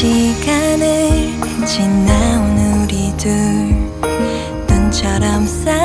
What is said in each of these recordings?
시간을 지나온 우리 둘. 눈처럼 쌓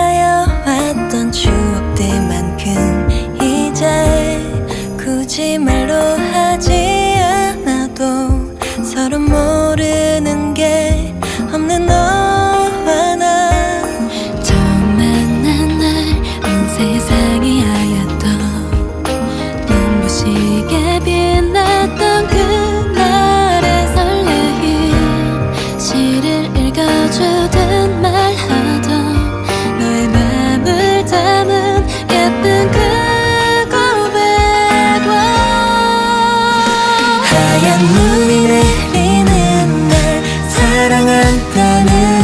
눈이 내리는 날 사랑한다는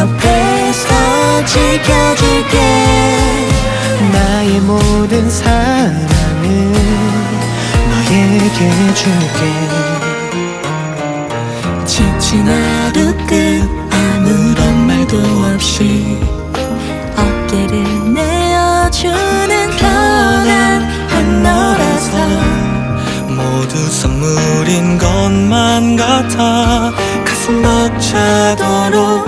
옆에서 지켜줄게. 나의 모든 사랑을 너에게 줄게. 지친 하루 끝 아무런 말도 없이 어깨를 내어주는 편안 한 너라서 모두 선물인 것만 같아 가슴 벅차도록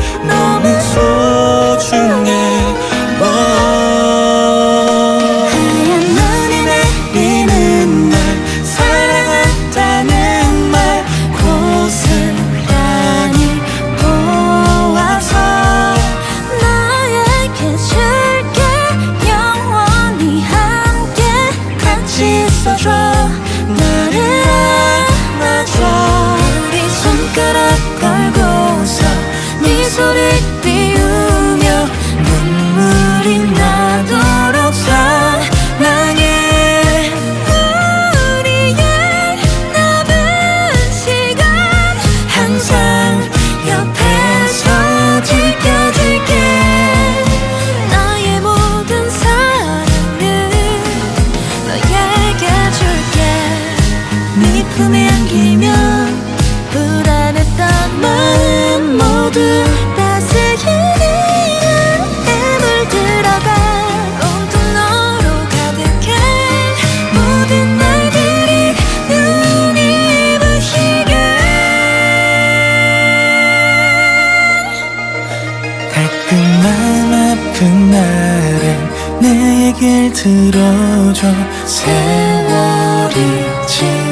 네 품에 안기면 불안했던 마음 모두 따스해지는 물 들어가 온통 너로 가득해 모든 날들이 눈이 부시게 가끔 맘 아픈 날엔 내 얘길 들어줘 세월이 지